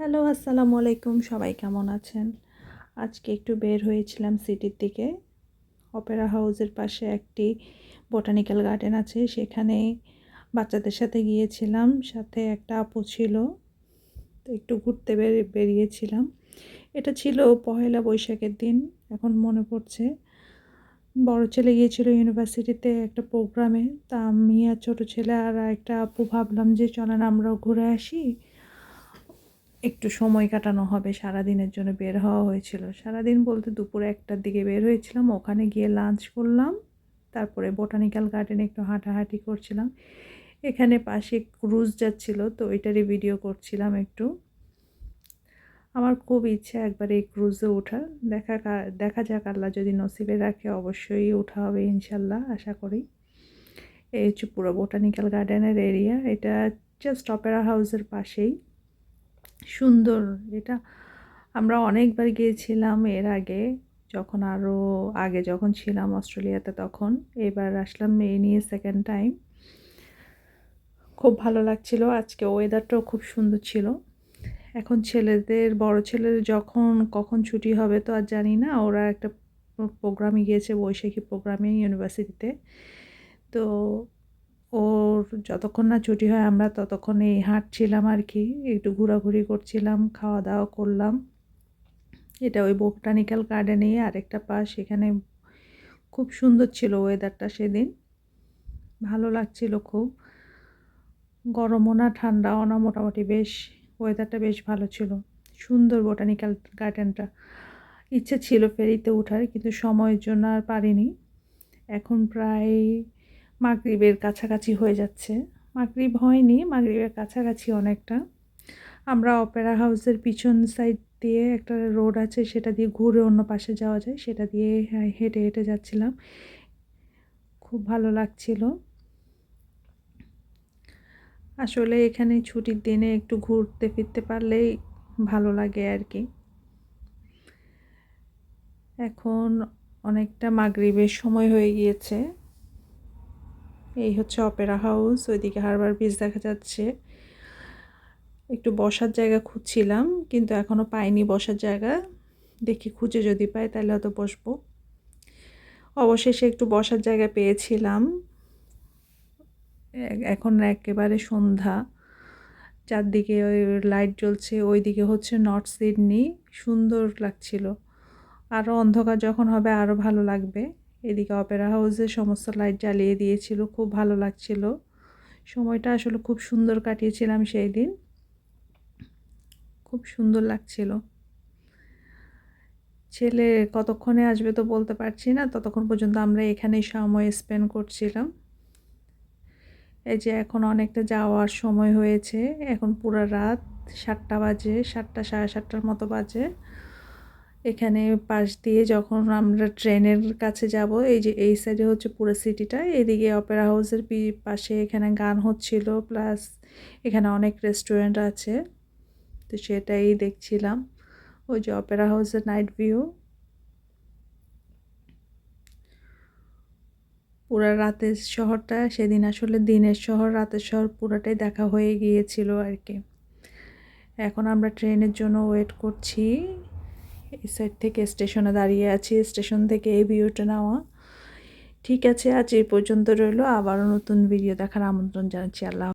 Hello, আসসালামু আলাইকুম। সবাই কেমন আছেন? আজকে একটু বের হয়েছিলাম সিটির দিকে। অপেরা হাউসের পাশে একটি বোটানিক্যাল গার্ডেন আছে। সেখানে বাচ্চাদের সাথে গিয়েছিলাম। সাথে একটা আপু ছিল। তো একটু ঘুরতে বের- বেরিয়েছিলাম। এটা ছিল পহেলা বৈশাখের দিন, এখন মনে পড়ছে। বড় ছেলে গিয়েছিল ইউনিভার্সিটিতে একটা প্রোগ্রামে। তা আমি আর ছোটো ছেলে আর একটা আপু ভাবলাম যে, চলেন আমরাও ঘুরে আসি। একটু সময় কাটানো হবে, সারাদিনের জন্য বের হওয়া হয়েছিল। সারাদিন বলতে দুপুরে একটার দিকে বের হয়েছিলাম, ওখানে গিয়ে লাঞ্চ করলাম, তারপরে বোটানিক্যাল গার্ডেনে একটু হাঁটাহাঁটি করছিলাম। এখানে পাশে ক্রুজ যাচ্ছিল, তো ওইটারই ভিডিও করছিলাম একটু। আমার খুব ইচ্ছা একবার এই ক্রুজে ওঠার। দেখা দেখা যাক আল্লাহ যদি নসিবে রাখে, অবশ্যই ওঠা হবে ইনশাল্লাহ আশা করি। এই হচ্ছে পুরো বোটানিক্যাল গার্ডেনের এরিয়া এটা জাস্ট অপেরা হাউসের পাশেই। সুন্দর। এটা আমরা অনেকবার গিয়েছিলাম এর আগে, যখন আরও আগে যখন ছিলাম অস্ট্রেলিয়াতে তখন। এবার আসলাম এই নিয়ে সেকেন্ড টাইম খুব ভালো লাগছিল। আজকে ওয়েদারটাও খুব সুন্দর ছিল। এখন ছেলেদের, বড় ছেলের যখন কখন ছুটি হবে তো আর জানি না। ওরা একটা প্রোগ্রামে গিয়েছে বৈশাখী প্রোগ্রামে ইউনিভার্সিটিতে তো ওর যতক্ষণ না ছুটি হয় আমরা ততক্ষণ এই হাঁটছিলাম আর কি, একটু ঘোরাঘুরি করছিলাম খাওয়া দাওয়া করলাম। এটা ওই বোটানিক্যাল গার্ডেনেই আরেকটা পাশ, এখানে খুব সুন্দর ছিল ওয়েদারটা সেদিন। ভালো লাগছিল খুব। গরমও না, ঠান্ডাও না, মোটামুটি বেশ ওয়েদারটা বেশ ভালো ছিল। সুন্দর বোটানিক্যাল গার্ডেনটা। ইচ্ছে ছিল ফেরিতে ওঠার কিন্তু সময়ের জন্য আর পারিনি। এখন প্রায় মাগরিবের কাছাকাছি হয়ে যাচ্ছে। মাগরিব হয়নি মাগরিবের কাছাকাছি অনেকটা। আমরা অপেরা হাউসের পিছন সাইড দিয়ে একটা রোড আছে সেটা দিয়ে ঘুরে অন্য পাশে যাওয়া যায় সেটা দিয়ে হ্যাঁ, হেঁটে হেঁটে যাচ্ছিলাম। খুব ভালো লাগছিল। আসলে এখানে ছুটির দিনে একটু ঘুরতে ফিরতে পারলেই ভালো লাগে আর কি। এখন অনেকটা মাগরিবের সময় হয়ে গিয়েছে। এই হচ্ছে অপেরা হাউস, ওইদিকে হারবার বিচ দেখা যাচ্ছে। একটু বসার জায়গা খুঁজছিলাম, কিন্তু এখনও পাইনি বসার জায়গা। দেখি খুঁজে যদি পাই তাহলে হয়তো বসবো। অবশেষে একটু বসার জায়গা পেয়েছিলাম। এখন একেবারে সন্ধ্যা। চারদিকে ওই লাইট জ্বলছে, ওইদিকে হচ্ছে নর্থ সিডনি সুন্দর লাগছিল। আরও অন্ধকার যখন হবে আরও ভালো লাগবে। এদিকে অপেরা হাউসে সমস্ত লাইট জ্বালিয়ে দিয়েছিল, খুব ভালো লাগছিল। সময়টা আসলে খুব সুন্দর কাটিয়েছিলাম সেই দিন। খুব সুন্দর লাগছিল। ছেলে কতক্ষণে আসবে তো বলতে পারছি না, ততক্ষণ পর্যন্ত আমরা এখানেই সময় স্পেন্ড করছিলাম। এই যে এখন অনেকটা যাওয়ার সময় হয়েছে, এখন পুরো রাত সাতটা বাজে, সাতটা সাড়ে সাতটার মতো বাজে। এখানে পাশ দিয়ে যখন আমরা ট্রেনের কাছে যাব, এই যে এই সাইডে হচ্ছে পুরো সিটিটা এদিকে অপেরা হাউসের পাশে এখানে গান হচ্ছিল প্লাস এখানে অনেক রেস্টুরেন্ট আছে। তো সেটাই দেখছিলাম। ওই যে অপেরা হাউসের নাইট ভিউ পুরা রাতের শহরটা, সেদিন আসলে দিনের শহর, রাতের শহর পুরাটাই দেখা হয়ে গিয়েছিল আর কি। এখন আমরা ট্রেনের জন্য ওয়েট করছি। এই সাইড থেকে স্টেশনে দাঁড়িয়ে আছি স্টেশন থেকে এই ভিউটা নেওয়া। ঠিক আছে, আজ এই পর্যন্ত রইল। আবারও নতুন ভিডিও দেখার আমন্ত্রণ জানাচ্ছি। আল্লাহ